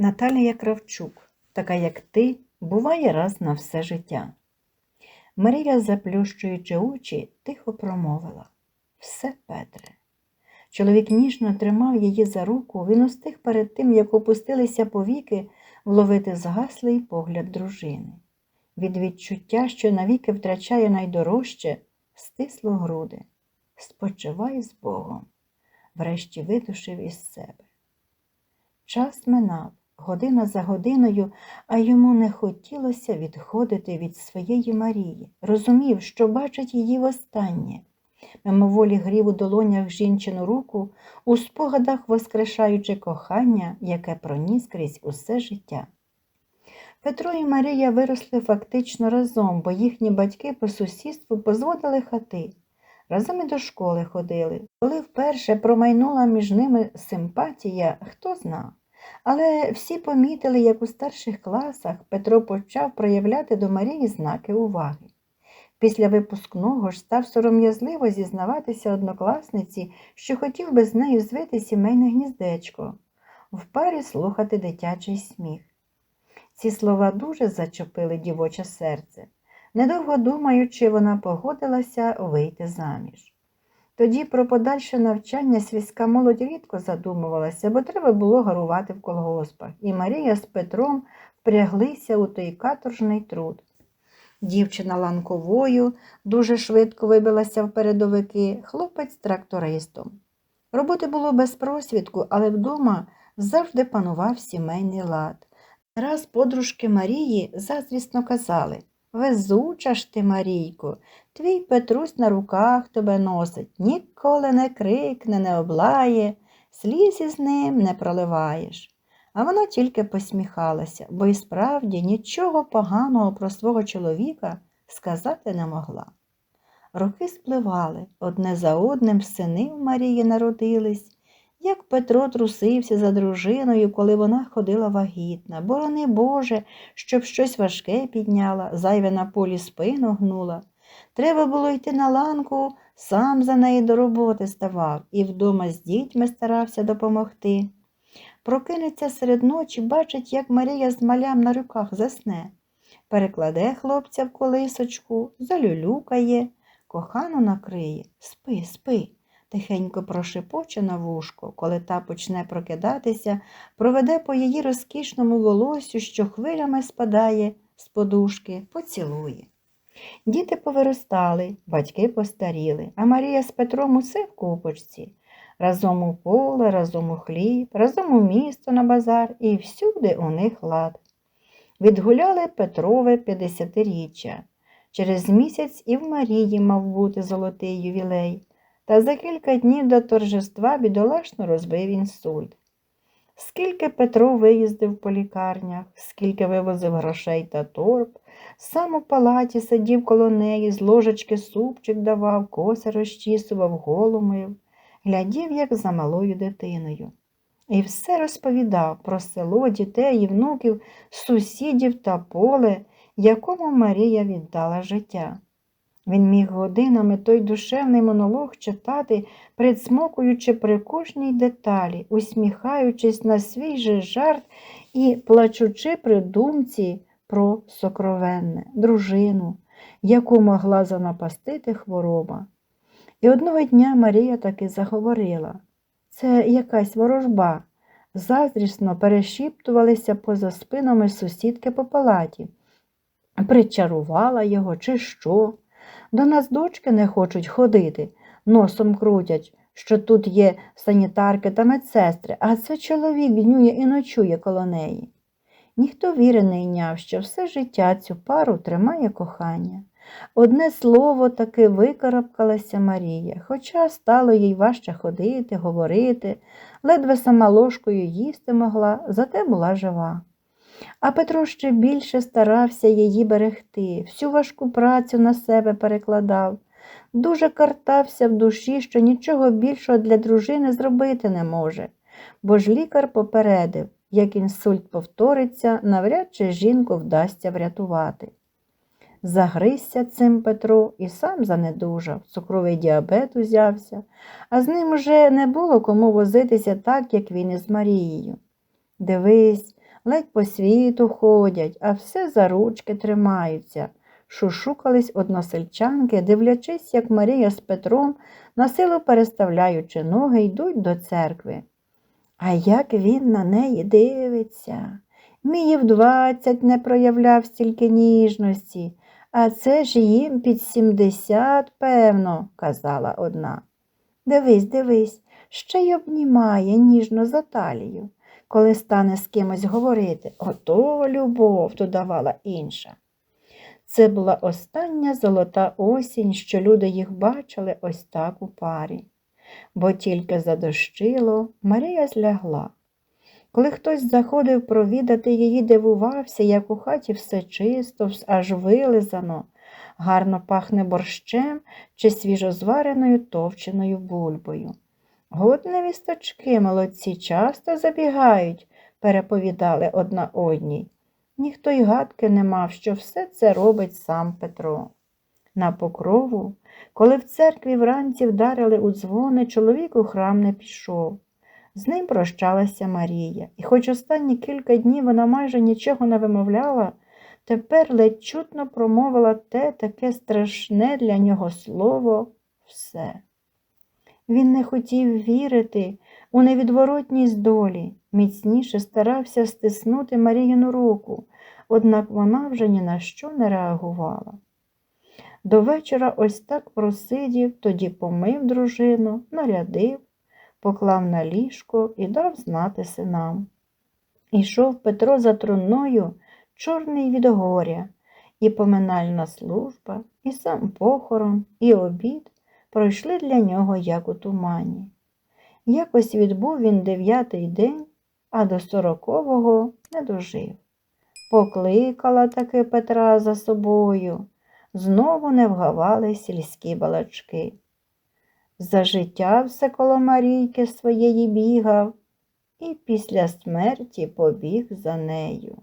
Наталія Кравчук, така як ти, буває раз на все життя. Марія, заплющуючи очі, тихо промовила Все, Петре. Чоловік ніжно тримав її за руку, він устиг перед тим, як опустилися повіки, вловити згаслий погляд дружини. Від відчуття, що навіки втрачає найдорожче, стисло груди. Спочивай з Богом, врешті видушив із себе. Час минав, година за годиною, а йому не хотілося відходити від своєї Марії. Розумів, що бачить її востаннє. Мимоволі грів у долонях жінчину руку, у спогадах воскрешаючи кохання, яке проніс крізь усе життя. Петро і Марія виросли фактично разом, бо їхні батьки по сусідству позводили хати. Разом і до школи ходили. Коли вперше промайнула між ними симпатія, хто зна. Але всі помітили, як у старших класах Петро почав проявляти до Марії знаки уваги. Після випускного ж став сором'язливо зізнаватися однокласниці, що хотів би з нею звити сімейне гніздечко, в парі слухати дитячий сміх. Ці слова дуже зачепили дівоче серце. Недовго думаючи, вона погодилася вийти заміж. Тоді про подальше навчання свійська молодь рідко задумувалася, бо треба було гарувати в колгоспах, і Марія з Петром впряглися у той каторжний труд. Дівчина ланковою дуже швидко вибилася в передовики, хлопець трактористом. Роботи було без просвідку, але вдома завжди панував сімейний лад. Раз подружки Марії заздрісно казали Везуча ж ти, Марійко, твій Петрусь на руках тебе носить, ніколи не крикне, не облає, сліз із ним не проливаєш. А вона тільки посміхалася, бо і справді нічого поганого про свого чоловіка сказати не могла. Роки спливали, одне за одним сини в Марії народились, як Петро трусився за дружиною, коли вона ходила вагітна, борони Боже, щоб щось важке підняла, зайве на полі спину гнула. Треба було йти на ланку, сам за неї до роботи ставав і вдома з дітьми старався допомогти. Прокинеться серед ночі, бачить, як Марія з малям на руках засне. Перекладе хлопця в колисочку, залюлюкає, кохану накриє. Спи, спи, тихенько прошепоче на вушко, коли та почне прокидатися, проведе по її розкішному волосю, що хвилями спадає з подушки, поцілує. Діти повиростали, батьки постаріли, а Марія з Петром усе в купочці. Разом у поле, разом у хліб, разом у місто на базар і всюди у них лад. Відгуляли Петрове п'ятдесятиріччя. Через місяць і в Марії мав бути золотий ювілей, та за кілька днів до торжества бідолашно розбив інсульт. Скільки Петро виїздив по лікарнях, скільки вивозив грошей та торб, сам у палаті сидів коло неї, з ложечки супчик давав, коси розчісував, голу глядів, як за малою дитиною. І все розповідав про село, дітей і внуків, сусідів та поле, якому Марія віддала життя. Він міг годинами той душевний монолог читати, присмокуючи при кожній деталі, усміхаючись на свій же жарт і плачучи при думці про сокровенне, дружину, яку могла занапастити хвороба. І одного дня Марія таки заговорила це якась ворожба. Заздрісно перешіптувалися поза спинами сусідки по палаті. Причарувала його, чи що. До нас дочки не хочуть ходити, носом крутять, що тут є санітарки та медсестри, а це чоловік днює і ночує коло неї. Ніхто віри не йняв, що все життя цю пару тримає кохання. Одне слово таки викарабкалася Марія, хоча стало їй важче ходити, говорити, ледве сама ложкою їсти могла, зате була жива. А Петро ще більше старався її берегти, всю важку працю на себе перекладав, дуже картався в душі, що нічого більшого для дружини зробити не може, бо ж лікар попередив, як інсульт повториться, навряд чи жінку вдасться врятувати. Загризся цим Петро і сам занедужав, цукровий діабет узявся, а з ним уже не було кому возитися так, як він із Марією. Дивись, ледь по світу ходять, а все за ручки тримаються. Шушукались односельчанки, дивлячись, як Марія з Петром, на силу переставляючи ноги, йдуть до церкви. А як він на неї дивиться? Мій в двадцять не проявляв стільки ніжності, а це ж їм під сімдесят, певно, казала одна. Дивись, дивись, ще й обнімає ніжно за талію, коли стане з кимось говорити. Ото любов, додавала інша. Це була остання золота осінь, що люди їх бачили ось так у парі. Бо тільки задощило, Марія злягла. Коли хтось заходив провідати її, дивувався, як у хаті все чисто, аж вилизано, гарно пахне борщем чи свіжозвареною товченою бульбою. Годні вісточки молодці часто забігають, переповідали одна одній. Ніхто й гадки не мав, що все це робить сам Петро. На покрову, коли в церкві вранці вдарили у дзвони, чоловік у храм не пішов. З ним прощалася Марія, і хоч останні кілька днів вона майже нічого не вимовляла, тепер ледь чутно промовила те таке страшне для нього слово все. Він не хотів вірити у невідворотність долі, міцніше старався стиснути Маріїну руку, однак вона вже ні на що не реагувала. До вечора ось так просидів, тоді помив дружину, нарядив, поклав на ліжко і дав знати синам. Ішов Петро за труною, чорний від горя, і поминальна служба, і сам похорон, і обід пройшли для нього як у тумані. Якось відбув він дев'ятий день, а до сорокового не дожив. Покликала таки Петра за собою, знову не вгавали сільські балачки. За життя все коло Марійки своєї бігав і після смерті побіг за нею.